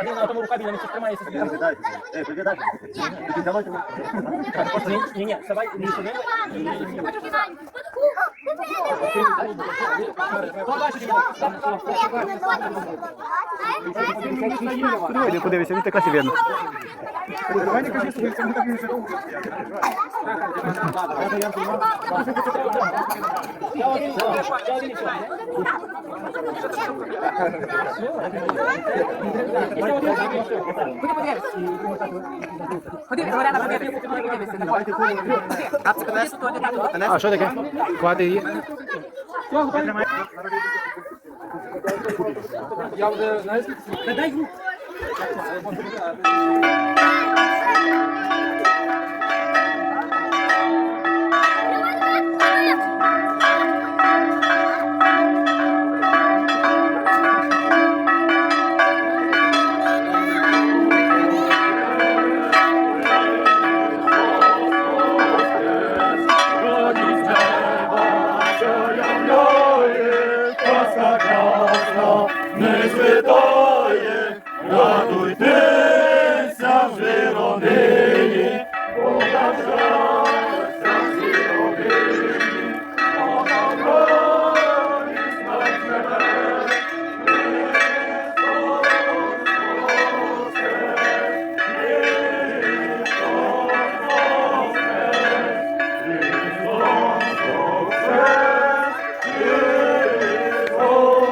Один на тому рукаві не тримається. Ні, ні, вставай, не сюди. Іди подивися, він така видно. А що таке? Хвати її? Я вже, знаєш, скільки? Дай руку.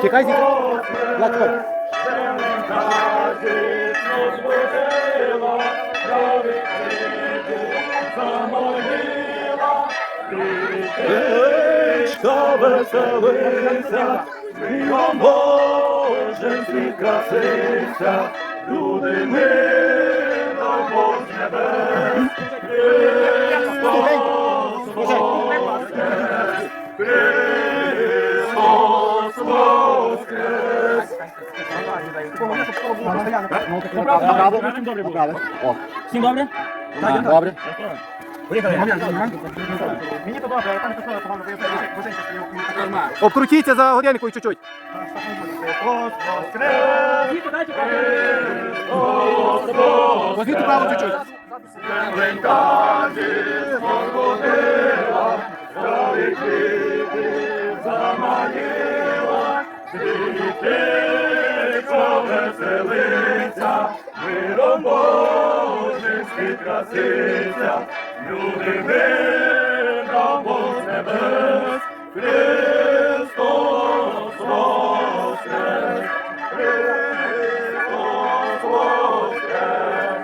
Тікай тікай. Річка веселиться, миром Божим світ краситься, люди миром Бог небес. Всім добре? добре. Погано виявляю. Обкрутіться за годинникою чуть-чуть. Право чуть-чуть. Світ люди Бог з небес, Христос воскрес, Христос воскрес.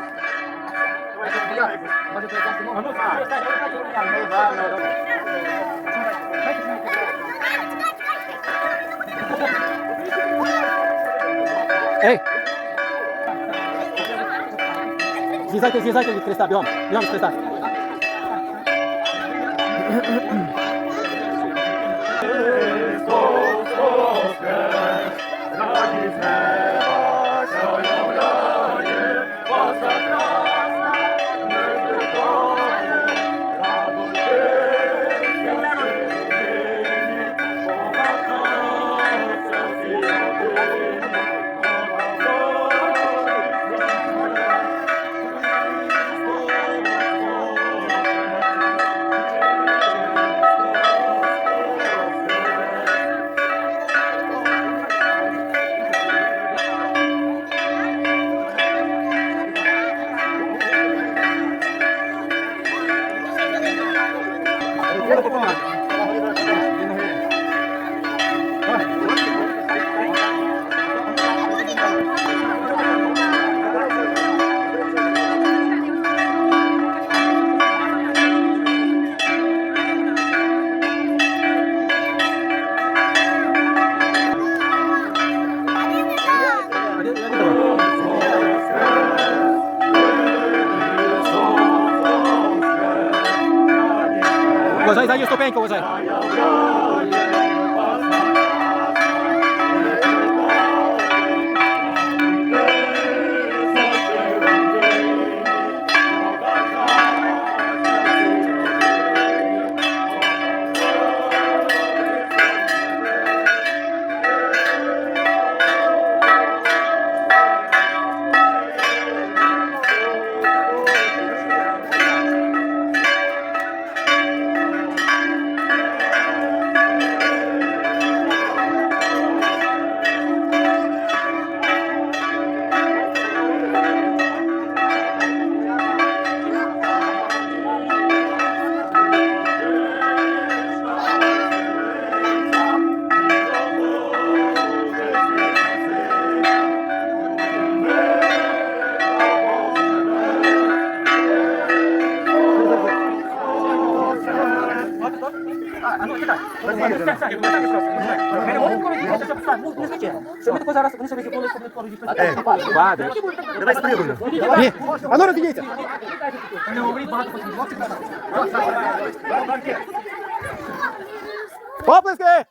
Ей! Злізайте, злізайте від Христа, бігом, бігом з Христа. Uważaj, zajdziesz stopienko, uważaj. Можемо ну, не. Що ми вони собі коли щоб не. А ну розійдіться. Не!